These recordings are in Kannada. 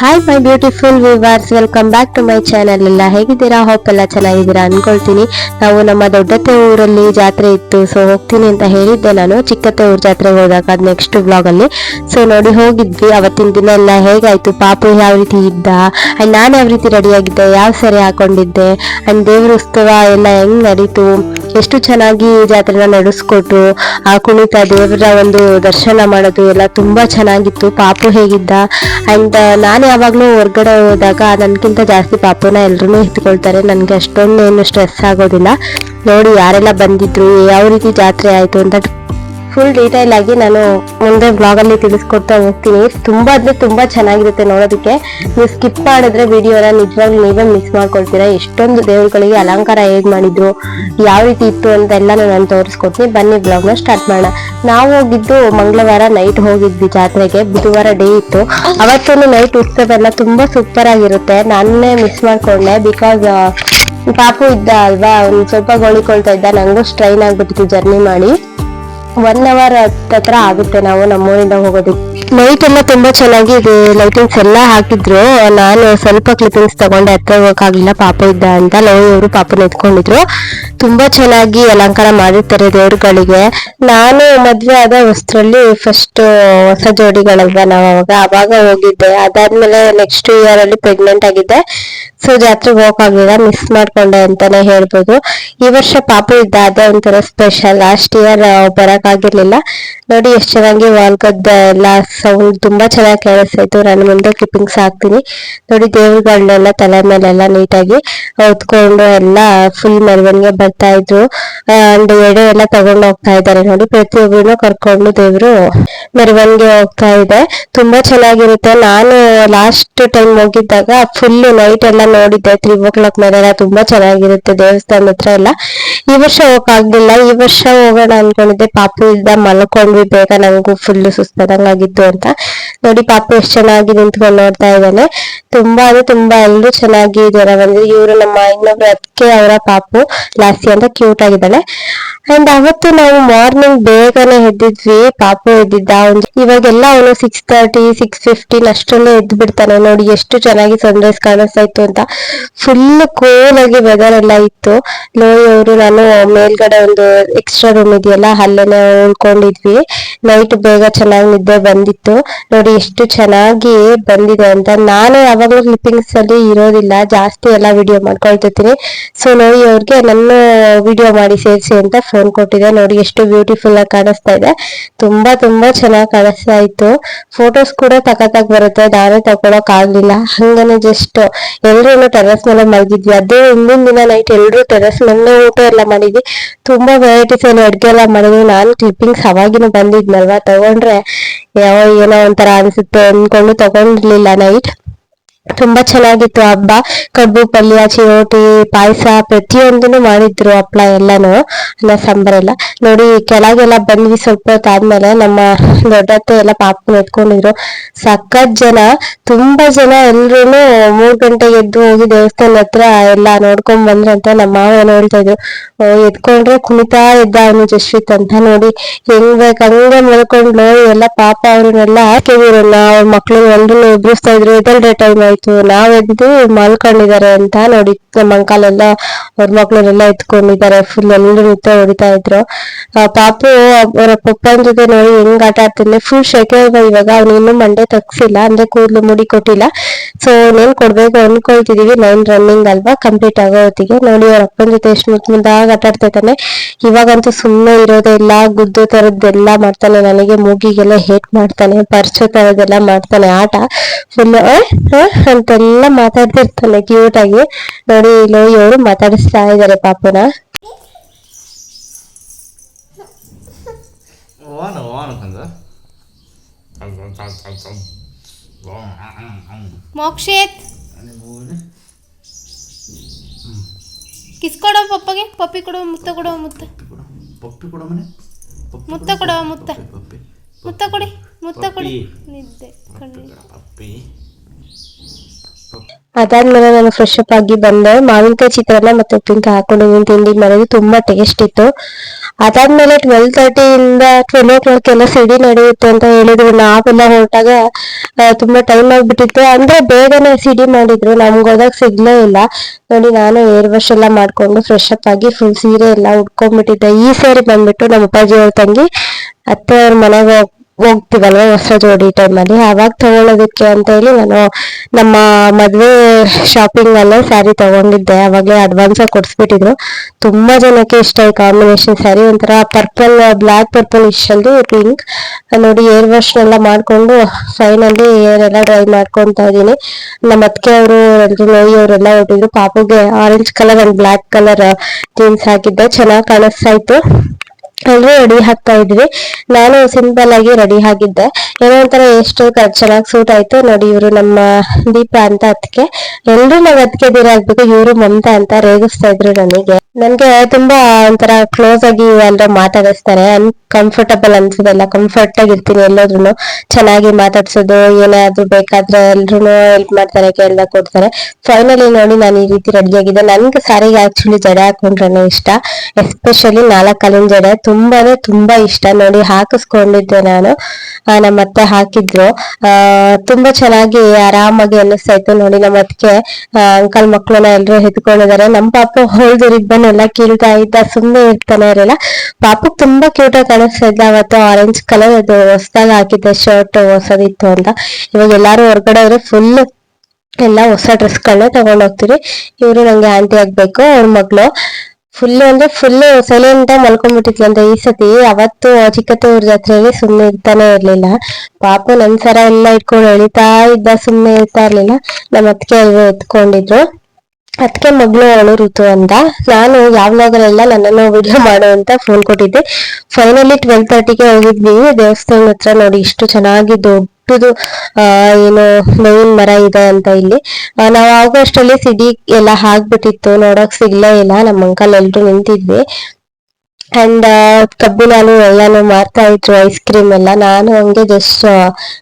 Hi my beautiful viewers welcome back to my channel ಎಲ್ಲ ಹೇಗಿದ್ದೀರಾ? ಹೋಪ್ ಎಲ್ಲ ಚೆನ್ನಾಗಿದ್ದೀರಾ ಅನ್ಕೊಳ್ತೀನಿ. ನಾವು ನಮ್ಮ ದೊಡ್ಡತ್ತೆ ಊರಲ್ಲಿ ಜಾತ್ರೆ ಇತ್ತು ಸೊ ಹೋಗ್ತೀನಿ ಅಂತ ಹೇಳಿದ್ದೆ ನಾನು. ಚಿಕ್ಕತ್ತೆ ಊರ್ ಜಾತ್ರೆಗೆ ಹೋದಾಗ ಅದು ನೆಕ್ಸ್ಟ್ ಬ್ಲಾಗ್ ಅಲ್ಲಿ. ಸೊ ನೋಡಿ, ಹೋಗಿದ್ವಿ. ಅವತ್ತಿನ ದಿನ ಎಲ್ಲ ಹೇಗಾಯ್ತು? ಪಾಪು ಯಾವ ರೀತಿ ಇದ್ದ? ಅಂಡ್ ನಾನು ಯಾವ ರೀತಿ ರೆಡಿ ಆಗಿದ್ದೆ? ಯಾವ ಸರಿ ಹಾಕೊಂಡಿದ್ದೆ? ಅಂಡ್ ದೇವ್ರ ಉತ್ಸವ ಎಲ್ಲ ಹೆಂಗ್ ನಡೀತು? ಎಷ್ಟು ಚೆನ್ನಾಗಿ ಜಾತ್ರೆನ ನಡೆಸ್ಕೊಟ್ರು. ಆ ಕುಣಿತ ದೇವರ ಒಂದು ದರ್ಶನ ಮಾಡೋದು ಎಲ್ಲ ತುಂಬಾ ಚೆನ್ನಾಗಿತ್ತು. ಪಾಪು ಹೇಗಿದ್ದ? ಅಂಡ್ ನಾನು ಯಾವಾಗಲೂ ಹೊರ್ಗಡೆ ಹೋದಾಗ ನನ್ಗಿಂತ ಜಾಸ್ತಿ ಪಾಪುನ ಎಲ್ಲರೂ ಎತ್ಕೊಳ್ತಾರೆ. ನನಗೆ ಅಷ್ಟೊಂದು ಏನು ಸ್ಟ್ರೆಸ್ ಆಗೋದಿಲ್ಲ. ನೋಡಿ ಯಾರೆಲ್ಲ ಬಂದಿದ್ರು, ಯಾವ ರೀತಿ ಜಾತ್ರೆ ಆಯ್ತು ಅಂತ ಫುಲ್ ಡೀಟೈಲ್ ಆಗಿ ನಾನು ಮುಂದೆ ಬ್ಲಾಗ್ ಅಲ್ಲಿ ತಿಳಿಸ್ಕೊಡ್ತಾ ಹೋಗ್ತೀನಿ. ತುಂಬಾ ಅಂದ್ರೆ ತುಂಬಾ ಚೆನ್ನಾಗಿರುತ್ತೆ ನೋಡೋದಕ್ಕೆ. ನೀವು ಸ್ಕಿಪ್ ಮಾಡಿದ್ರೆ ವಿಡಿಯೋನ ನಿಜವಾಗ್ಲೂ ನೀವೇ ಮಿಸ್ ಮಾಡ್ಕೊಳ್ತೀರಾ. ಎಷ್ಟೊಂದು ದೇವರುಗಳಿಗೆ ಅಲಂಕಾರ ಹೇಗ್ ಮಾಡಿದ್ರು, ಯಾವ ರೀತಿ ಇತ್ತು ಅಂತ ಎಲ್ಲ ನಾನು ತೋರಿಸ್ಕೊಡ್ತೀನಿ. ಬನ್ನಿ ಬ್ಲಾಗ್ನ ಸ್ಟಾರ್ಟ್ ಮಾಡೋಣ. ನಾವು ಹೋಗಿದ್ದು ಮಂಗಳವಾರ ನೈಟ್ ಹೋಗಿದ್ವಿ ಜಾತ್ರೆಗೆ. ಬುಧವಾರ ಡೇ ಇತ್ತು. ಅವತ್ತೊಂದು ನೈಟ್ ಉತ್ಸವ ಎಲ್ಲ ತುಂಬಾ ಸೂಪರ್ ಆಗಿರುತ್ತೆ. ನಾನೇ ಮಿಸ್ ಮಾಡ್ಕೊಂಡೆ ಬಿಕಾಸ್ ಪಾಪು ಇದ್ದ ಅಲ್ವಾ, ಅವ್ನು ಸ್ವಲ್ಪ ಗೋಳಿಕೊಳ್ತಾ ಇದ್ದ. ನಂಗೂ ಸ್ಟ್ರೈನ್ ಆಗ್ಬಿಟ್ಟಿತ್ತು ಜರ್ನಿ ಮಾಡಿ. ಒನ್ ಅವರ್ ಹತ್ರ ಆಗುತ್ತೆ ನಾವು ನಮ್ಮೂರಿಂದ ಹೋಗೋದಕ್ಕೆ ಲೈಟ್ ಎಲ್ಲ ತುಂಬಾ ಚೆನ್ನಾಗಿ ಇದು. ಲೈಟಿಂಗ್ಸ್ ಎಲ್ಲ ಹಾಕಿದ್ರು. ನಾನು ಸ್ವಲ್ಪ ಕ್ಲಿಪ್ಪಿಂಗ್ಸ್ ತಗೊಂಡೆ. ಹತ್ರ ಹೋಗಕ್ಕಾಗಲಿಲ್ಲ. ಪಾಪ ಇದ್ದ ಅಂತ ಲವ್ ಇವರು ಪಾಪನ ಎತ್ಕೊಂಡಿದ್ರು. ತುಂಬಾ ಚೆನ್ನಾಗಿ ಅಲಂಕಾರ ಮಾಡಿರ್ತಾರೆ ದೇವ್ರುಗಳಿಗೆ. ನಾನು ಮದ್ವೆ ಆದ ವಸ್ತ್ರಲ್ಲಿ ಫಸ್ಟ್ ಹೊಸ ಜೋಡಿಗಳಲ್ವಾ ನಾವು ಅವಾಗ? ಅವಾಗ ಹೋಗಿದ್ದೆ. ಅದಾದ್ಮೇಲೆ ನೆಕ್ಸ್ಟ್ ಇಯರ್ ಅಲ್ಲಿ ಪ್ರೆಗ್ನೆಂಟ್ ಆಗಿದ್ದೆ. ಸೊ ಜಾತ್ರೆಗೆ ಹೋಗಕ್ಕಾಗ್ಲಿಲ್ಲ ಮಿಸ್ ಮಾಡ್ಕೊಂಡೆ ಅಂತಾನೆ ಹೇಳ್ಬೋದು. ಈ ವರ್ಷ ಪಾಪು ಇದ್ದ ಅದೇ ಒಂಥರ ಸ್ಪೆಷಲ್ ಲಾಸ್ಟ್ ಇಯರ್ ಬರೋಕ್ಕಾಗಿರ್ಲಿಲ್ಲ ನೋಡಿ ಎಷ್ಟು ಚೆನ್ನಾಗಿ ವಾಲ್ಗದ್ದ ಎಲ್ಲ ಸೌಂಡ್ ತುಂಬಾ ಚೆನ್ನಾಗಿ ಕೇಳಿಸ್ತಾ ಇತ್ತು ನಾನು ಮುಂದೆ ಕ್ಲಿಪ್ಪಿಂಗ್ಸ್ ಹಾಕ್ತೀನಿ. ನೋಡಿ ದೇವ್ರುಗಳನ್ನೆಲ್ಲ ತಲೆ ಮೇಲೆಲ್ಲ ನೀಟಾಗಿ ಹೊತ್ಕೊಂಡು ಎಲ್ಲ ಫುಲ್ ಮೆರವಣಿಗೆ ಬರ್ತಾ ಇದ್ರು. ಅಂಡ್ ಎಡೆ ಎಲ್ಲ ತಗೊಂಡು ಹೋಗ್ತಾ ಇದ್ದಾರೆ. ನೋಡಿ ಪ್ರತಿಯೊಬ್ಬರು ಕರ್ಕೊಂಡು ದೇವರು ಮೆರವಣಿಗೆ ಹೋಗ್ತಾ ಇದೆ. ತುಂಬಾ ಚೆನ್ನಾಗಿರುತ್ತೆ. ನಾನು ಲಾಸ್ಟ್ ಟೈಮ್ ಹೋಗಿದ್ದಾಗ ಫುಲ್ ನೈಟ್ ಎಲ್ಲ ನೋಡಿದ್ದೆ ತ್ರೀ ಓ ಕ್ಲಾಕ್ ಮೇಲೆ ತುಂಬಾ ಚೆನ್ನಾಗಿರುತ್ತೆ ದೇವಸ್ಥಾನ ಹತ್ರ ಎಲ್ಲ. ಈ ವರ್ಷ ಹೋಗಕ್ಕಾಗ್ಲಿಲ್ಲ ಈ ವರ್ಷ ಹೋಗೋಣ ಅನ್ಕೊಂಡಿದ್ದೆ. ಪಾಪು ಇದ್ದ ಮಲ್ಕೊಂಡ್ವಿ, ಬೇಗ ನಂಗೂ ಫುಲ್ ಸುಸ್ತಾದಂಗಾಗಿತ್ತು ಅಂತ. ನೋಡಿ ಪಾಪು ಎಷ್ಟು ಚೆನ್ನಾಗಿ ನಿಂತ್ಕೊಂಡು ನೋಡ್ತಾ ಇದ್ದಾನೆ. ತುಂಬಾ ಅಂದ್ರೆ ತುಂಬಾ ಎಲ್ಲರೂ ಚೆನ್ನಾಗಿ ಜ್ವರ ಬಂದ್ರೆ ಇವರು ನಮ್ಮ ಇನ್ನೊಬ್ರು ಅದಕ್ಕೆ ಅವರ ಪಾಪು ಲಾಸ್ತಿ ಅಂತ ಕ್ಯೂಟ್ ಆಗಿದ್ದಾಳೆ. ಅಂಡ್ ಅವತ್ತು ನಾವು ಮಾರ್ನಿಂಗ್ ಬೇಗನೆ ಎದ್ದಿದ್ವಿ, ಪಾಪು ಎದ್ದಿದ್ದ ಇವಾಗೆಲ್ಲ ಅವನು ಸಿಕ್ಸ್ ತರ್ಟಿ ಸಿಕ್ಸ್ ಫಿಫ್ಟೀನ್ ಅಷ್ಟರಲ್ಲೇ ಎದ್ದು ಬಿಡ್ತಾನೆ. ನೋಡಿ ಎಷ್ಟು ಚೆನ್ನಾಗಿ ಸನ್ರೈಸ್ ಕಾಣಿಸ್ತಾ ಇತ್ತು ಅಂತ. ಫುಲ್ ಕೂಲ್ ಆಗಿ ವೆದರ್ ಎಲ್ಲ ಇತ್ತು. ನೋಯಿ ಅವರು, ನಾನು ಮೇಲ್ಗಡೆ ಒಂದು ಎಕ್ಸ್ಟ್ರಾ ರೂಮ್ ಇದೆಯಲ್ಲ, ಅಲ್ಲೇನೆ ಉಳ್ಕೊಂಡಿದ್ವಿ. ನೈಟ್ ಬೇಗ ಚೆನ್ನಾಗಿ ನಿದ್ದೆ ಬಂದಿತ್ತು. ನೋಡಿ ಎಷ್ಟು ಚೆನ್ನಾಗಿ ಬಂದಿದೆ ಅಂತ. ನಾನು ಯಾವಾಗಲೂ ಕ್ಲಿಪ್ಪಿಂಗ್ಸ್ ಅಲ್ಲಿ ಇರೋದಿಲ್ಲ. ಜಾಸ್ತಿ ಎಲ್ಲ ವಿಡಿಯೋ ಮಾಡ್ಕೊಳ್ತಿರ್ತೀನಿ. ಸೊ ನೋಯಿ ಅವ್ರಿಗೆ ನನ್ನ ವಿಡಿಯೋ ಮಾಡಿ ಸೇರಿಸಿ ಅಂತ ಫೋನ್ ಕೊಟ್ಟಿದೆ ನೋಡಿ ಎಷ್ಟು ಬ್ಯೂಟಿಫುಲ್ ಆಗಿ ಕಾಣಿಸ್ತಾ ಇದೆ. ತುಂಬಾ ತುಂಬಾ ಚೆನ್ನಾಗಿ ಕಾಣಿಸ್ತಾ ಇತ್ತು. ಫೋಟೋಸ್ ಕೂಡ ತಕತಾಗ್ ಬರುತ್ತೆ. ನಾನೇ ತಕೊಳಕ್ ಆಗ್ಲಿಲ್ಲ. ಹಂಗನೆ ಜಸ್ಟ್ ಎಲ್ರೂ ಟೆರಸ್ ಮೇಲೆ ಮಲಗಿದ್ವಿ ಅದೇ ಹಿಂದಿನ ದಿನ ನೈಟ್ ಎಲ್ರು ಟೆರಸ್ ಮೇಲೆ ಊಟ ಎಲ್ಲ ಮಾಡಿದ್ವಿ. ತುಂಬಾ ವೆರೈಟೀಸ್ ಎಲ್ಲ ಅಡ್ಗೆ ಎಲ್ಲ ಮಾಡಿದ್ವಿ. ನಾನು ಕ್ಲಿಪ್ಪಿಂಗ್ಸ್ ಅವಾಗಿನ ಬಂದಿದ್ನಲ್ವಾ? ತಗೊಂಡ್ರೆ ಯಾವ ಏನೋ ಒಂಥರ ಅನ್ಸುತ್ತೆ ಅನ್ಕೊಂಡು ತಗೊಂಡಿರ್ಲಿಲ್ಲ ನೈಟ್ ತುಂಬಾ ಚೆನ್ನಾಗಿತ್ತು ಹಬ್ಬ. ಕಬ್ಬು, ಪಲ್ಯ, ಚಿರೋಟಿ, ಪಾಯಸ ಪ್ರತಿಯೊಂದನ್ನು ಮಾಡಿದ್ರು ಹಪ್ಳ ಎಲ್ಲಾನು. ಅನ್ನ, ಸಾಂಬಾರ್ ಎಲ್ಲ. ನೋಡಿ, ಕೆಳಗೆಲ್ಲ ಬಂದ್ವಿ ಸ್ವಲ್ಪ ಹೊತ್ತಾದ್ಮೇಲೆ ನಮ್ಮ ದೊಡ್ಡತ್ತೆ ಎಲ್ಲ ಪಾಪನ ಎತ್ಕೊಂಡಿದ್ರು. ಸಖತ್ ಜನ, ತುಂಬಾ ಜನ ಎಲ್ರು ಮೂರ್ ಗಂಟೆಗೆ ಎದ್ದು ಹೋಗಿ ದೇವಸ್ಥಾನ ಹತ್ರ ಎಲ್ಲ ನೋಡ್ಕೊಂಡ್ ಬಂದ್ರಂತ ನಮ್ಮ ಮಾವ ಏನು ಹೇಳ್ತಾ ಇದ್ರು. ಎತ್ಕೊಂಡ್ರೆ ಕುಣಿತಾ ಇದ್ದ ಅವನು ಜಶ್ವಿತ್ ಅಂತ. ನೋಡಿ, ಹೆಂಗ್ ಬೇಕು, ಹಂಗೆ ಮಲ್ಕೊಂಡ್ಲು ಎಲ್ಲ ಪಾಪ ಅವ್ರನ್ನೆಲ್ಲ ಹಾಕಿದಿರಲ್ಲ ಅವ್ರ ಮಕ್ಳು ಎಲ್ರು ಎದ್ರಿಸ್ತಾ ಇದ್ರು. ಎದ್ದೇಳ್ರೆ ಟೈಮ್ ಆಯ್ತು. ನಾವ್ ಎದ್ದು ಮಲ್ಕೊಂಡಿದ್ದಾರೆ ಅಂತ ನೋಡಿ, ನಮ್ಮ ಅಂಕಲ್ ಅವ್ರ ಮಕ್ಳನ್ನೆಲ್ಲ ಎತ್ಕೊಂಡಿದ್ದಾರೆ. ಫುಲ್ ಎಲ್ಲರೂ ನಿತ್ಯ ಹೊಡಿತಾ ಇದ್ರು. ಪಾಪು, ಅವರ ಪಪ್ಪನ ಜೊತೆ ನೋಡಿ ಹೆಂಗ್ ಆಟ ಆಡ್ತಿದ್ದೆ ಫುಲ್ ಶೆಕೆ ಇವಾಗ. ಅವ್ನು ಇನ್ನೂ ಮಂಡೆ ತಗ್ಸಿಲ್ಲ, ಅಂದ್ರೆ ಕೂದ್ಲು ಮುಡಿ ಕೊಟ್ಟಿಲ್ಲ. ಸೊ ನೇನ್ ಕೊಡ್ಬೇಕು ಅನ್ಕೊಳ್ತಿದೀವಿ. ನೈನ್ ರನ್ನಿಂಗ್ ಅಲ್ವಾ ಕಂಪ್ಲೀಟ್ ಆಗೋ ಹೊತ್ತಿಗೆ. ನೋಡಿ, ಅವ್ರ ಅಪ್ಪನ ಜೊತೆ ಎಷ್ಟು ಮುದ್ದು ಮುದ್ದಾಗಿ ಆಟ ಆಡ್ತಾ ಇದ್ದಾನೆ. ಇವಾಗಂತೂ ಸುಮ್ಮನೆ ಇರೋದೆಲ್ಲ ಗುದ್ದು ತರದ್ದೆಲ್ಲ ಮಾಡ್ತಾನೆ. ನನಗೆ ಮೂಗಿಗೆಲ್ಲ ಹೇಟ್ ಮಾಡ್ತಾನೆ ಪರ್ಚೋ ತರದೆಲ್ಲ ಮಾಡ್ತಾನೆ, ಆಟ. ಫುಲ್ ಅಂತೆಲ್ಲ ಮಾತಾಡ್ತಿರ್ತಾನೆ ಕ್ಯೂಟ್ ಆಗಿ. ನೋಡಿ ಇಲ್ಲಿ ಇವರು ಮಾತಾಡಿಸ್ತಾ ಇದ್ದಾರೆ ಪಾಪನ. ಮೋಕ್ಷೇತ್. ಕಿಸ್ಕೊಡೋ ಪಪ್ಪಗೆ ಪಪ್ಪಿ ಕೊಡೋ ಮುತ್ತ ಕೊಡೋ ಮುತ್ತ. ಪಪ್ಪಿ ಕೊಡೋ ಮನೆ? ಮುತ್ತ ಕೊಡೋ ಮುತ್ತ. ಪಪ್ಪಿ ಮುತ್ತ ಕೊಡಿ ಮುತ್ತ ಕೊಡಿ. ನಿದ್ದೆ ಕಣ್ಣು. ಪಪ್ಪಿ. ಅದಾದ್ಮೇಲೆ ನಾನು ಫ್ರೆಶ್ ಅಪ್ ಆಗಿ ಬಂದೆ. ಮಾವಿನಕಾಯಿ ಚಿತ್ರಾನ್ನ ಮತ್ತೆ ಉಪ್ಪಿನಕಾಯಿ ಹಾಕೊಂಡು ತಿಂಡಿ ಮಾಡೋದು ತುಂಬಾ ಟೇಸ್ಟ್ ಇತ್ತು. ಅದಾದ್ಮೇಲೆ ಟ್ವೆಲ್ ತರ್ಟಿಯಿಂದ ಟ್ವೆಲ್ ಓ ಕ್ಲಾಕ್ ಎಲ್ಲ ಸಿಡಿ ನಡೆಯುತ್ತೆ ಅಂತ ಹೇಳಿದ್ರು. ನಾವೆಲ್ಲ ಹೊರಟಾಗ ತುಂಬಾ ಟೈಮ್ ಆಗ್ಬಿಟ್ಟಿತ್ತು. ಅಂದ್ರೆ ಬೇಗನೆ ಸಿಡಿ ಮಾಡಿದ್ರು. ನಮ್ಗೆ ಹೋದಾಗ ಸಿಗ್ಲೇ ಇಲ್ಲ. ನೋಡಿ, ನಾನು ಏರ್ ವಾಶ್ ಎಲ್ಲ ಮಾಡ್ಕೊಂಡು ಫ್ರೆಶ್ ಅಪ್ ಆಗಿ ಫುಲ್ ಸೀರೆ ಎಲ್ಲ ಉಟ್ಕೊಂಡ್ಬಿಟ್ಟಿದ್ದೆ. ಈ ಸಾರಿ ಬಂದ್ಬಿಟ್ಟು ನಮ್ಮ ಅಪ್ಪಾಜಿ ಅವ್ರ ತಂಗಿ ಅತ್ತೆ ಅವ್ರ ಮನೆಗೆ ಹೋಗ್- ಹೋಗ್ತೀವಲ್ವ ಹೊಸ ಜೋಡಿ ಟೈಮಲ್ಲಿ ಅವಾಗ ತಗೊಳ್ಳೋದಕ್ಕೆ ಅಂತ ಹೇಳಿ ನಾನು ನಮ್ಮ ಮದುವೆ ಶಾಪಿಂಗ್ ಅಲ್ಲೇ ಸ್ಯಾರಿ ತಗೊಂಡಿದ್ದೆ. ಅವಾಗಲೇ ಅಡ್ವಾನ್ಸ್ ಆಗಿ ಕೊಡ್ಸ್ಬಿಟ್ಟಿದ್ರು. ತುಂಬಾ ಜನಕ್ಕೆ ಇಷ್ಟ ಈ ಕಾಂಬಿನೇಷನ್ ಸ್ಯಾರಿ ಒಂಥರ ಪರ್ಪಲ್ ಬ್ಲಾಕ್ ಪರ್ಪಲ್ ಇಷ್ಟಲ್ಲಿ ಪಿಂಕ್ ನೋಡಿ ಏರ್ ವಾಶ್ ಎಲ್ಲ ಮಾಡ್ಕೊಂಡು ಫೈನಲಿ ಏರ್ ಎಲ್ಲ ಡ್ರೈ ಮಾಡ್ಕೊಂತ ಇದೀನಿ ನಮ್ಮ ಅತ್ತಿಗೆ ಅವರು ಎಲ್ರು ನೋಯಿ ಅವರೆಲ್ಲ ಹೊಟ್ಟಿದ್ರು ಪಾಪುಗೆ orange colour and black colour jeans ಹಾಕಿದ್ದೆ. ಚೆನ್ನಾಗಿ ಕಾಣಿಸ್ತಾ ಇತ್ತು. ಎಲ್ರು ರೆಡಿ ಆಗ್ತಾ ಇದ್ವಿ. ನಾನು ಸಿಂಪಲ್ ಆಗಿ ರೆಡಿ ಆಗಿದ್ದೆ ಏನೋ ಒಂಥರ ಎಷ್ಟು ಚೆನ್ನಾಗಿ ಸೂಟ್ ಆಯ್ತು. ನೋಡಿ ಇವರು ನಮ್ಮ ದೀಪ ಅಂತ ಅದಕ್ಕೆ ಎಲ್ರು ನಾವ್ ಅದಕ್ಕೆ ದೀರ ಆಗ್ಬೇಕು, ಇವರು ಮಮತಾ ಅಂತ ರೇಗಿಸ್ತಾ ಇದ್ರು ನನಗೆ. ನನ್ಗೆ ತುಂಬಾ ಒಂಥರ ಕ್ಲೋಸ್ ಆಗಿ ಎಲ್ಲರೂ ಮಾತಾಡಿಸ್ತಾರೆ. ಅನ್ಕಂಫರ್ಟಬಲ್ ಅನ್ಸೋದಲ್ಲ. ಕಂಫರ್ಟ್ ಆಗಿ ಇರ್ತೀನಿ ಎಲ್ಲೋದ್ರು ಚೆನ್ನಾಗಿ ಮಾತಾಡ್ಸೋದು ಏನಾದ್ರು ಬೇಕಾದ್ರೆ ಎಲ್ರು ಹೆಲ್ಪ್ ಮಾಡ್ತಾರೆ, ಕೇಳ್ದಾಗ ಕೊಡ್ತಾರೆ. ಫೈನಲಿ ನೋಡಿ ನಾನು ಈ ರೀತಿ ರೆಡಿ ಆಗಿದ್ದೆ. ನನ್ಗೆ ಸಾರಿಗೆ ಆಕ್ಚುಲಿ ಜಡೆ ಹಾಕೊಂಡ್ರೆ ಇಷ್ಟ. ಎಸ್ಪೆಷಲಿ ನಾಲ್ಕು ಕಾಲಿನ ಜಡೆ. ತುಂಬಾನೇ ತುಂಬಾ ಇಷ್ಟ ನೋಡಿ ಹಾಕಿಸ್ಕೊಂಡಿದ್ದೆ ನಾನು. ಆ, ನಮ್ಮ ಅತ್ತೆ ಹಾಕಿದ್ರು ತುಂಬಾ ಚೆನ್ನಾಗಿ ಆರಾಮಾಗಿ ಅನ್ನಿಸ್ತಾ ಇತ್ತು ನೋಡಿ ನಮ್ಮ ಅದಕ್ಕೆ ಅಂಕಲ್ ಮಕ್ಕಳನ್ನ ಎಲ್ರು ಎತ್ಕೊಂಡಿದ್ದಾರೆ ನಮ್ಮ ಪಾಪ ಹೊಳ್ದು ರಿಬ್ಬನ್ ಎಲ್ಲ ಕೀಳ್ತಾ ಇದ್ದ ಸುಮ್ಮನೆ ಇರ್ತಾನೆ ಇರಲಿಲ್ಲ. ಪಾಪಕ್ ತುಂಬಾ ಕ್ಯೂಟ್ ಆಗಿ ಕಾಣಿಸ್ತಾ ಇದ್ದ. ಅವತ್ತು ಆರೆಂಜ್ ಕಲರ್ ಅದು ಹೊಸದಾಗ ಹಾಕಿದ್ದೆ ಶರ್ಟ್ ಹೊಸದಿತ್ತು ಅಂತ. ಇವಾಗ ಎಲ್ಲಾರು ಹೊರಗಡೆ ಹೋದ್ರೆ ಫುಲ್ ಎಲ್ಲ ಹೊಸ ಡ್ರೆಸ್ಗಳನ್ನ ತಗೊಂಡ್ ಹೋಗ್ತೀವಿ ಇವರು ನಂಗೆ ಆಂಟಿ ಆಗ್ಬೇಕು ಅವ್ರ ಮಗಳು. ಫುಲ್ ಅಂದ್ರೆ ಫುಲ್ ಸೈಲೆಂಟ್ ಆಗಿ ಮಲ್ಕೊಂಡ್ಬಿಟ್ಟಿದ್ಲಂತೆ ಈ ಸತಿ ಅವತ್ತು ಚಿಕ್ಕತ್ತ ಊರ್ ಜಾತ್ರೆಯಲ್ಲಿ ಸುಮ್ನೆ ಇರ್ತಾನೆ ಇರ್ಲಿಲ್ಲ. ಪಾಪ ನನ್ ಸರ ಎಲ್ಲ ಇಟ್ಕೊಂಡು ಎಳಿತಾ ಇದ್ದ, ಸುಮ್ನೆ ಇರ್ತಾ ಇರ್ಲಿಲ್ಲ. ನಮ್ಮ ಅತ್ತಿಗೆ ಅಲ್ವೇ ಎತ್ಕೊಂಡಿದ್ರು. ಅದಕ್ಕೆ ಮಗಳು, ಅವಳು ಋತು ಅಂತ. ನಾನು ಯಾವಾಗಲೆಲ್ಲ ನನ್ನನ್ನು ವಿಡಿಯೋ ಮಾಡು ಅಂತ ಫೋನ್ ಕೊಟ್ಟಿದ್ದೆ. ಫೈನಲಿ ಟ್ವೆಲ್ ತರ್ಟಿಗೆ ಹೋಗಿದ್ವಿ. ದೇವಸ್ಥಾನ ಹತ್ರ ನೋಡಿ ಇಷ್ಟು ಚೆನ್ನಾಗಿ ದೊಡ್ಡದು ಆ, ಏನು ಮೇವಿನ ಮರ ಇದೆ ಅಂತ ಇಲ್ಲಿ. ನಾವು ಆಗೋ ಅಷ್ಟರಲ್ಲಿ ಸಿಡಿ ಎಲ್ಲ ಹಾಕ್ಬಿಟ್ಟಿತ್ತು ನೋಡಕ್ ಸಿಗ್ಲೇ ಇಲ್ಲ. ನಮ್ಮ ಅಂಕಲ್ ಎಲ್ರು ನಿಂತಿದ್ವಿ. ಅಂಡ್ ಕಬ್ಬಿನಾಲು ಎಲ್ಲಾನು ಮಾರ್ತಾ ಇದ್ರು ಐಸ್ ಕ್ರೀಮ್ ಎಲ್ಲ. ನಾನು ಹಂಗೆ ಜಸ್ಟ್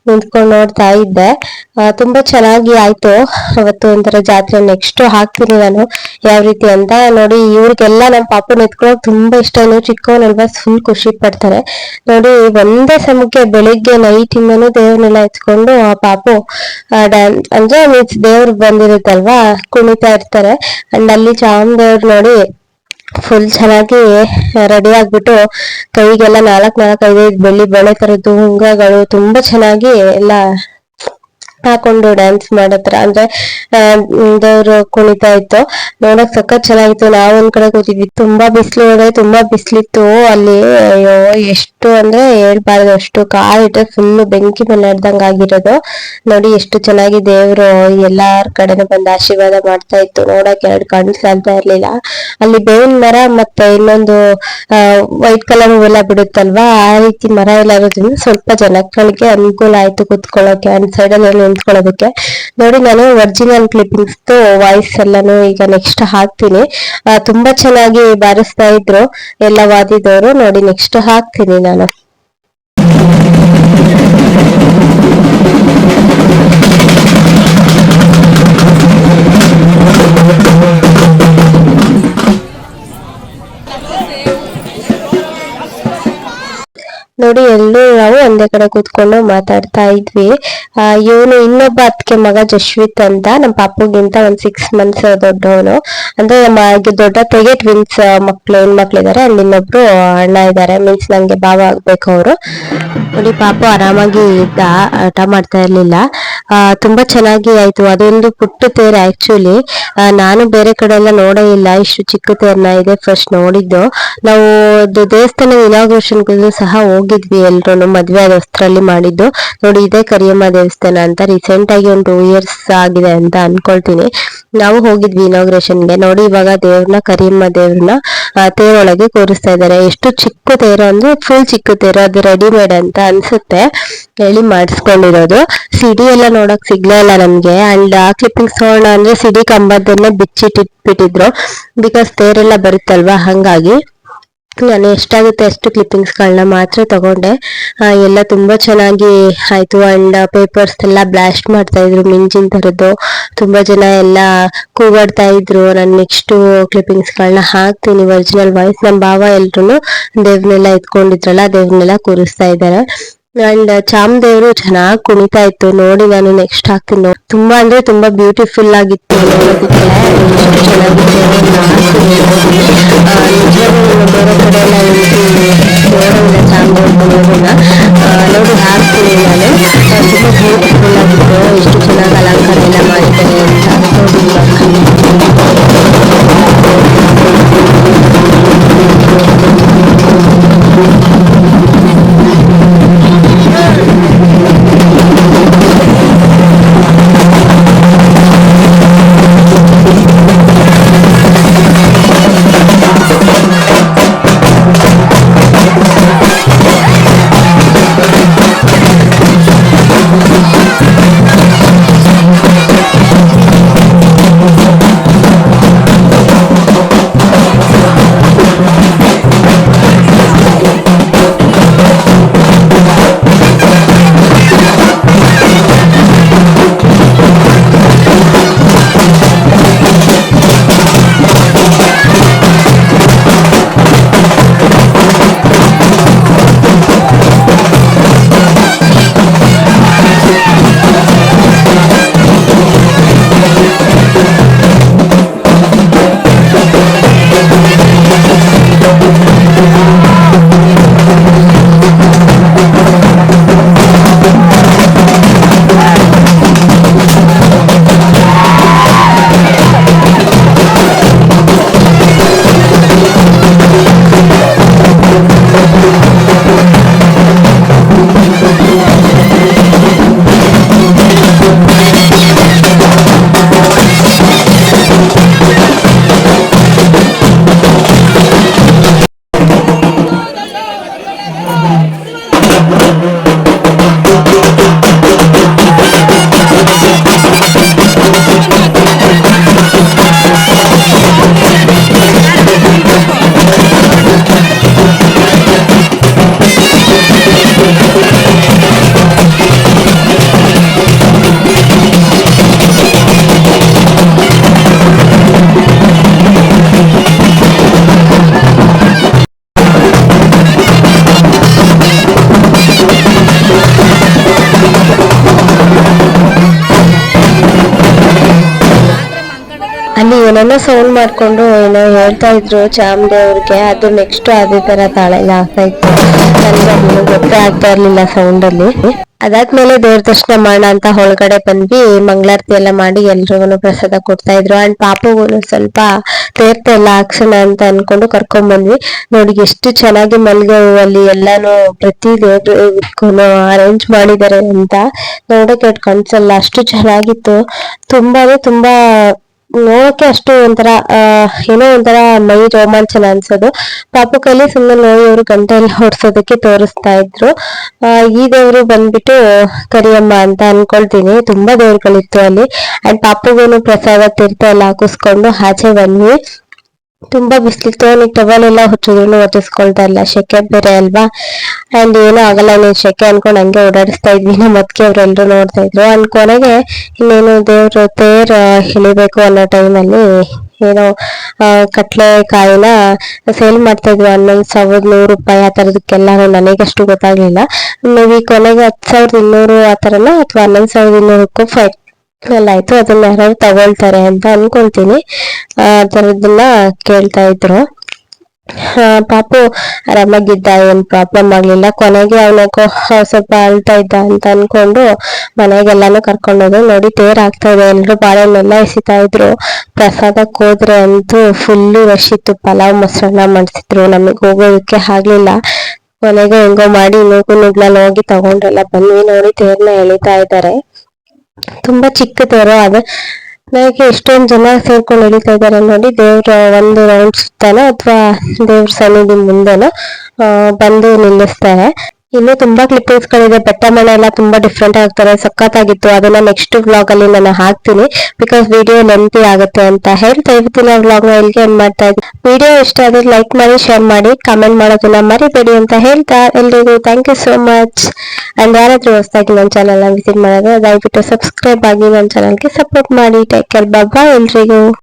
ನಿಂತ್ಕೊಂಡು ನೋಡ್ತಾ ಇದ್ದೆ. ತುಂಬಾ ಚೆನ್ನಾಗಿ ಆಯ್ತು. ಅವತ್ತು ಒಂಥರ ಜಾತ್ರೆ ನೆಕ್ಸ್ಟ್ ಹಾಕ್ತೀನಿ ನಾನು ಯಾವ ರೀತಿ ಅಂತ. ನೋಡಿ, ಇವ್ರಿಗೆಲ್ಲ ನಮ್ಮ ಪಾಪು ನಿಂತ್ಕೊಳಕ್ ತುಂಬಾ ಇಷ್ಟ. ಇನ್ನು ಚಿಕ್ಕವನಲ್ವಾ ಫುಲ್ ಖುಷಿ ಪಡ್ತಾರೆ. ನೋಡಿ, ಒಂದೇ ಸಮಕ್ಕೆ ಬೆಳಿಗ್ಗೆ ನೈಟ್ ಇಂದನೂ ದೇವ್ರನ್ನೆಲ್ಲ ಎತ್ಕೊಂಡು ಆ ಪಾಪು ಅಂದ್ರೆ ಮೀನ್ಸ್ ದೇವ್ರು ಬಂದಿರುತ್ತಲ್ವಾ, ಕುಣಿತಾ ಇರ್ತಾರೆ. ಅಂಡ್ ಅಲ್ಲಿ ಚಾಮದೇವ್ರು ನೋಡಿ ಫುಲ್ ಚೆನ್ನಾಗಿ ರೆಡಿ ಆಗ್ಬಿಟ್ಟು ಕೈಗೆಲ್ಲ ನಾಲ್ಕ್ ನಾಲ್ಕ್ ಐದೈದು ಬೆಳ್ಳಿ ಬಳೆ ತರದ್ದು ಹುಂಗಗಳು ತುಂಬಾ ಚೆನ್ನಾಗಿ ಎಲ್ಲ ಹಾಕೊಂಡು ಡ್ಯಾನ್ಸ್ ಮಾಡತ್ರ ಅಂದ್ರೆ ದೇವ್ರು ಕುಣಿತಾ ಇತ್ತು. ನೋಡಕ್ ಸಖತ್ ಚೆನ್ನಾಗಿತ್ತು. ನಾವ್ ಒಂದ್ ಕಡೆ ಕೂತಿದ್ವಿ. ತುಂಬಾ ಬಿಸಿಲು, ಹೋದ್ರೆ ತುಂಬಾ ಬಿಸ್ಲಿತ್ತು. ಅಲ್ಲಿ, ಅಯ್ಯೋ, ಎಷ್ಟು ಅಂದ್ರೆ ಹೇಳ್ಬಾರ್ದು. ಅಷ್ಟು ಕಾಲಿಟ್ರೆ ಫುಲ್ ಬೆಂಕಿ ಮೇಲೆ ನಡೆದಂಗ ಆಗಿರೋದು. ನೋಡಿ ಎಷ್ಟು ಚೆನ್ನಾಗಿ ದೇವ್ರು ಎಲ್ಲಾರ ಕಡೆನೂ ಬಂದು ಆಶೀರ್ವಾದ ಮಾಡ್ತಾ ಇತ್ತು. ನೋಡಕ್ ಎರಡ್ ಕಣ್ಣು ಸಾಲ್ತಾ ಇರ್ಲಿಲ್ಲ. ಅಲ್ಲಿ ಬೇವಿನ ಮರ ಮತ್ತೆ ಇನ್ನೊಂದು ವೈಟ್ ಕಲರ್ ಹೂವೆಲ್ಲ ಬಿಡುತ್ತಲ್ವಾ? ಆ ರೀತಿ ಮರ ಎಲ್ಲ ಇರೋದ್ರಿಂದ ಸ್ವಲ್ಪ ಜನಗಳಿಗೆ ಅನುಕೂಲ ಆಯ್ತು ಕುತ್ಕೊಳ್ಳೋಕೆ, ಒಂದ್ ಸೈಡ್ ಅಲ್ಲಿ ನಿಂತ್ಕೊಳ್ಳೋದಕ್ಕೆ. ನೋಡಿ ನಾನು ಒರಿಜಿನಲ್ ಕ್ಲಿಪ್ಪಿಂಗ್ಸ್ ವಾಯ್ಸ್ ಎಲ್ಲಾನು ಈಗ ನೆಕ್ಸ್ಟ್ ಹಾಕ್ತೀನಿ. ತುಂಬಾ ಚೆನ್ನಾಗಿ ಬಾರಿಸ್ತಾ ಇದ್ರು ಎಲ್ಲ ವಾದಿದವರು. ನೋಡಿ ನೆಕ್ಸ್ಟ್ ಹಾಕ್ತೀನಿ ನಾನು ನೋಡಿ ಎಲ್ಲರೂ ನಾವು ಒಂದೇ ಕಡೆ ಕೂತ್ಕೊಂಡು ಮಾತಾಡ್ತಾ ಇದ್ವಿ. ಇವನು ಇನ್ನೊಬ್ಬ ಅತ್ತಿಗೆ ಮಗ ಜಶ್ವಿತ್ ಅಂತ. ನಮ್ಮ ಪಾಪುಗಿಂತ ಒಂದ್ ಸಿಕ್ಸ್ ಮಂತ್ಸ್ ದೊಡ್ಡವನು. ಅಂದ್ರೆ ನಮ್ಮ ದೊಡ್ಡ ತೆಗೆ ಟ್ವಿನ್ಸ್ ಮಕ್ಳು ಹೆಣ್ ಮಕ್ಳಿದಾರೆ ಅಲ್ಲಿ ಇನ್ನೊಬ್ರು ಅಣ್ಣ ಇದಾರೆ. ಮೀನ್ಸ್ ನಂಗೆ ಭಾವ ಆಗ್ಬೇಕು ಅವರು. ನೋಡಿ, ಪಾಪು ಆರಾಮಾಗಿ ಇದ್ದ. ಆಟ ಮಾಡ್ತಾ ಇರ್ಲಿಲ್ಲ. ತುಂಬಾ ಚೆನ್ನಾಗಿ ಆಯ್ತು. ಅದೊಂದು ಪುಟ್ಟ ತೇರು ಆಕ್ಚುಲಿ ನಾನು ಬೇರೆ ಕಡೆ ಎಲ್ಲ ನೋಡೇ ಇಲ್ಲ. ಇಷ್ಟು ಚಿಕ್ಕ ತೇರ್ನ ಇದೆ ಫಸ್ಟ್ ನೋಡಿದ್ದು. ನಾವು ದೇವಸ್ಥಾನ ಇನಾಗ್ರೇಷನ್ ಸಹ ಹೋಗಿದ್ವಿ ಎಲ್ರು ಮದ್ವೆ ಆದ ಹೊಸ್ತ್ರಲ್ಲಿ ಮಾಡಿದ್ದು. ನೋಡಿ, ಇದೇ ಕರಿಯಮ್ಮ ದೇವಸ್ಥಾನ ಅಂತ ರೀಸೆಂಟ್ ಆಗಿ ಒಂದು ಟೂ ಇಯರ್ಸ್ ಆಗಿದೆ ಅಂತ ಅನ್ಕೊಳ್ತೀನಿ. ನಾವು ಹೋಗಿದ್ವಿ ಇನಾಗ್ರೇಷನ್ಗೆ ನೋಡಿ ಇವಾಗ ದೇವ್ರನ್ನ ಕರಿಯಮ್ಮ ದೇವ್ರನ್ನ ತೇರೊಳಗೆ ಕೂರಿಸ್ತಾ ಇದ್ದಾರೆ. ಎಷ್ಟು ಚಿಕ್ಕ ತೇರು ಅಂದ್ರೆ ಫುಲ್ ಚಿಕ್ಕ ತೇರು. ಅದು ರೆಡಿಮೇಡ್ ಅಂತ ಅನ್ಸುತ್ತೆ. ಹೇಳಿ ಮಾಡಿಸ್ಕೊಂಡಿರೋದು. ಸಿಡಿ ಎಲ್ಲ ನೋಡಕ್ ಸಿಗ್ಲೇ ಇಲ್ಲ ನಮ್ಗೆ. ಅಂಡ್ ಆ ಕ್ಲಿಪ್ಪಿಂಗ್ಸ್ ನೋಡೋಣ ಅಂದ್ರೆ ಸಿಡಿ ಕಂಬದನ್ನ ಬಿಚ್ಚಿಟ್ಟಿಟ್ಬಿಟ್ಟಿದ್ರು. ಬಿಕಾಸ್ ತೇರೆಲ್ಲ ಬರುತ್ತಲ್ವಾ? ಹಂಗಾಗಿ. ನಾನು ಎಷ್ಟಾಗುತ್ತೆ ಅಷ್ಟು ಕ್ಲಿಪ್ಪಿಂಗ್ಸ್ಗಳನ್ನ ಮಾತ್ರ ತಗೊಂಡೆ. ಎಲ್ಲ ತುಂಬಾ ಚೆನ್ನಾಗಿ ಆಯ್ತು. ಅಂಡ್ ಪೇಪರ್ಸ್ ಎಲ್ಲ ಬ್ಲಾಸ್ಟ್ ಮಾಡ್ತಾ ಇದ್ರು ಮಿಂಚಿನ ತರದ್ದು. ತುಂಬಾ ಜನ ಎಲ್ಲ ಕೂಗಾಡ್ತಾ ಇದ್ರು. ನಾನು ನೆಕ್ಸ್ಟ್ ಕ್ಲಿಪ್ಪಿಂಗ್ಸ್ಗಳನ್ನ ಹಾಕ್ತೀನಿ. ಒರಿಜಿನಲ್ ವಾಯ್ಸ್ ನಮ್ಮ ಭಾವ ಎಲ್ರು ದೇವ್ರನ್ನೆಲ್ಲ ಎತ್ಕೊಂಡಿದ್ರಲ್ಲ, ದೇವ್ರನ್ನೆಲ್ಲ ಕೂರಿಸ್ತಾ ಇದ್ದಾರೆ. ಅಂಡ್ ಚಾಮದೇವರು ಚೆನ್ನಾಗಿ ಕುಣಿತಾ ಇತ್ತು ನೋಡಿ ನಾನು ನೆಕ್ಸ್ಟ್ ಹಾಕ್ತೀನಿ ನೋಡಿ. ತುಂಬಾ ಅಂದ್ರೆ ತುಂಬಾ ಬ್ಯೂಟಿಫುಲ್ ಆಗಿತ್ತು. ನೋಡೋದಕ್ಕೆ ಬೇರೆ ಕಡೆ ಎಲ್ಲ ನೋಡೋದಿಲ್ಲ ಚಾಮದೇವ್ರ ಕುಣಿಯೋದನ್ನ ಆ, ನೋಡಿ ಹಾಕ್ತೀನಿ ನಾನು. ತುಂಬಾ ಬ್ಯೂಟಿಫುಲ್ ಆಗಿತ್ತು. ಎಷ್ಟು ಚೆನ್ನಾಗಿ ಅಲಂಕಾರ ಎಲ್ಲ ಮಾಡಿದ್ದಾರೆ ಅಂತ. ನೋಡಿ ಅಲ್ಲಿ ಸೌಂಡ್ ಮಾಡ್ಕೊಂಡು ಏನೋ ಹೇಳ್ತಾ ಇದ್ರು ಚಾಮದೇವ್ರಿಗೆ ಅದು ನೆಕ್ಸ್ಟ್ ಅದೇ ತರ ತಾಳೆಲ್ಲ ಆಗ್ತಾ ಇತ್ತು. ನನಗೆ ಗೊತ್ತೇ ಆಗ್ತಾ ಇರ್ಲಿಲ್ಲ ಸೌಂಡ್ ಅಲ್ಲಿ. ಅದಾದ್ಮೇಲೆ ದೇವ್ರ ದರ್ಶನ ಮಾಡೋಣ ಅಂತ ಒಳಗಡೆ ಬಂದ್ವಿ. ಮಂಗಳಾರತಿ ಎಲ್ಲ ಮಾಡಿ ಎಲ್ರಿಗೂ ಪ್ರಸಾದ ಕೊಡ್ತಾ ಇದ್ರು. ಅಂಡ್ ಪಾಪಗೂ ಸ್ವಲ್ಪ ತೀರ್ಥ ಎಲ್ಲ ಹಾಕ್ಸೋಣ ಅಂತ ಅನ್ಕೊಂಡು ಕರ್ಕೊಂಡ್ ಬಂದ್ವಿ. ನೋಡಿ ಎಷ್ಟು ಚೆನ್ನಾಗಿ ಮಲ್ಗೆ ಹೂವಲ್ಲಿ ಎಲ್ಲಾನು ಪ್ರತಿ ದೇವ್ರಿಗೂ ಅರೇಂಜ್ ಮಾಡಿದ್ದಾರೆ ಅಂತ ನೋಡಕ್ಕೆ ಕನ್ಸಲ್ಲ ಅಷ್ಟು ಚೆನ್ನಾಗಿತ್ತು. ತುಂಬಾ ಅಂದ್ರೆ ತುಂಬಾ ನೋಡಕ್ಕೆ ಅಷ್ಟು ಒಂಥರ ಏನೋ ಒಂಥರ ಮೈ ರೋಮಾಂಚನ ಅನ್ಸೋದು. ಪಾಪು ಕೈಲಿ ಸುಮ್ಮನೆ ನೋಡಿ ಅವರು ಗಂಟೆ ಎಲ್ಲ ಹೊಡ್ಸೋದಕ್ಕೆ ತೋರಿಸ್ತಾ ಇದ್ರು. ಈ ದೇವ್ರು ಬಂದ್ಬಿಟ್ಟು, ಕರಿಯಮ್ಮ ಅಂತ ಅನ್ಕೊಳ್ತೀನಿ. ತುಂಬಾ ದೇವ್ರುಗಳಿತ್ತು ಅಲ್ಲಿ. ಅಂಡ್ ಪಾಪುಗೂನು ಪ್ರಸಾದ ತೀರ್ಥ ಎಲ್ಲ ಹಾಕಿಸ್ಕೊಂಡು ಆಚೆ ಬಂದ್ವಿ ತುಂಬಾ ಬಿಸಿಲಿತ್ತು ಅವನಿಗೆ ಟವಲ್ ಎಲ್ಲ ಹುಚ್ಚಿದ್ರು ಒತ್ತಿಸ್ಕೊಳ್ತಾ ಇಲ್ಲ, ಶೆಕೆ ಬೇರೆ ಅಲ್ವಾ? ಅಂಡ್ ಏನೂ ಆಗಲ್ಲ, ನೀನ್ ಶೆಕೆ ಅನ್ಕೊಂಡು ಹಂಗೆ ಓಡಾಡಿಸ್ತಾ ಇದ್ವಿ, ನಮ್ಮ ಅದಕ್ಕೆ ಅವ್ರೆಲ್ರು ನೋಡ್ತಾ ಇದ್ರು. ಅಂಡ್ ಕೊನೆಗೆ ಇನ್ನೇನು ದೇವ್ರ ತೇರ್ ಹಿಳಿಬೇಕು ಅನ್ನೋ ಟೈಮಲ್ಲಿ ಏನೋ ಕಟ್ಲೆ ಕಾಯಿನ ಸೇಲ್ ಮಾಡ್ತಾ ಇದ್ವಿ ಹನ್ನೊಂದು ಸಾವಿರದ ನೂರು ರೂಪಾಯಿ ಆ ಥರದಕ್ಕೆಲ್ಲ ನನಗಷ್ಟು ಗೊತ್ತಾಗ್ಲಿಲ್ಲ. ಮೇ ಬಿ ಕೊನೆಗೆ ಹತ್ತು ಸಾವಿರದ ಇನ್ನೂರು ಆ ಥರನ ಅಥವಾ ಹನ್ನೊಂದು ಸಾವಿರದ ಇನ್ನೂರಕ್ಕೂ ಫೈ ಆಯ್ತು, ಅದನ್ನ ಯಾರು ತಗೊಳ್ತಾರೆ ಅಂತ ಅನ್ಕೊಳ್ತೀನಿ ಆ ತರದನ್ನ ಕೇಳ್ತಾ ಇದ್ರು. ಪಾಪು ಆರಾಮಾಗಿದ್ದ, ಏನ್ ಪ್ರಾಬ್ಲಮ್ ಆಗ್ಲಿಲ್ಲ. ಕೊನೆಗೆ ಅವನಕ್ಕೋ ಸ್ವಲ್ಪ ಅಳ್ತಾ ಇದ್ದ ಅಂತ ಅನ್ಕೊಂಡು ಮನೆಗೆಲ್ಲಾನು ಕರ್ಕೊಂಡೋದ್ರು. ನೋಡಿ, ತೇರ್ ಆಗ್ತಾ ಇದೆ. ಎಲ್ರು ಬಾಳೆಹಣ್ಣೆಲ್ಲ ಎಸಿತಾ ಇದ್ರು. ಪ್ರಸಾದಕ್ಕೆ ಹೋದ್ರೆ ಅಂತೂ ಫುಲ್ಲು ರಶ್ ಪಲಾವ್ ಮೊಸರನ್ನ ಮಾಡಿಸಿದ್ರು ನಮಗೆ ಹೋಗೋದಕ್ಕೆ ಆಗ್ಲಿಲ್ಲ. ಕೊನೆಗೆ ಹೆಂಗೋ ಮಾಡಿ ನೂಕು ನುಗ್ಲಲ್ಲಿ ಹೋಗಿ ತಗೊಂಡ್ರಲ್ಲ ಬನ್ನಿ. ನೋಡಿ, ತೇರ್ನ ಎಳಿತಾ ಇದ್ದಾರೆ. ತುಂಬಾ ಚಿಕ್ಕ ತೇರು ಅದು ನನಗೆ ಎಷ್ಟೊಂದು ಜನ ಸೇರ್ಕೊಂಡು ಎಳಿತಾ ಇದಾರೆ ನೋಡಿ, ದೇವ್ರ ಒಂದು ರೌಂಡ್ ಸುತ್ತಾನೋ, ಅಥವಾ ದೇವ್ರ ಸನ್ನಿಧಿ ಮುಂದೆನೋ ಬಂದು ನಿಲ್ಲಿಸ್ತಾರೆ. ಇನ್ನು ತುಂಬಾ ಕ್ಲಿಪ್ಪಿಂಗ್ಸ್ ಗಳಿದೆ ಬೆಟ್ಟ ಮನೆ ಎಲ್ಲ ತುಂಬಾ ಡಿಫ್ರೆಂಟ್ ಆಗ್ತಾರೆ. ಸಖತ್ತಾಗಿತ್ತು. ಅದನ್ನ ನೆಕ್ಸ್ಟ್ ವ್ಲಾಗ್ ಅಲ್ಲಿ ನಾನು ಹಾಕ್ತೀನಿ. ಬಿಕಾಸ್ ವಿಡಿಯೋ ಲೆಂತಿ ಆಗುತ್ತೆ ಅಂತ ಹೇಳ್ತಾ ಇವತ್ತಿನ ವ್ಲಾಗ್ನ ಇಲ್ಲಿಗೆ ಎಂಡ್ ಮಾಡ್ತಾ ಇದ್ದೀನಿ. ವಿಡಿಯೋ ಇಷ್ಟ ಆದ್ರೆ ಲೈಕ್ ಮಾಡಿ ಶೇರ್ ಮಾಡಿ ಕಮೆಂಟ್ ಮಾಡೋದನ್ನ ಮರಿಬೇಡಿ ಅಂತ ಹೇಳ್ತಾ ಎಲ್ರಿಗೂ thank you so much and ಯಾರಾದ್ರೂ ಹೊಸದಾಗಿ ನನ್ನ ಚಾನಲ್ನ ವಿಸಿಟ್ ಮಾಡಿದ್ರೆ ದಯವಿಟ್ಟು ಸಬ್ಸ್ಕ್ರೈಬ್ ಆಗಿ ನನ್ನ ಚಾನಲ್ಗೆ ಸಪೋರ್ಟ್ ಮಾಡಿ. ಟೇಕ್ ಕೇರ್ ಬಾಬಾ ಎಲ್ರಿಗೂ.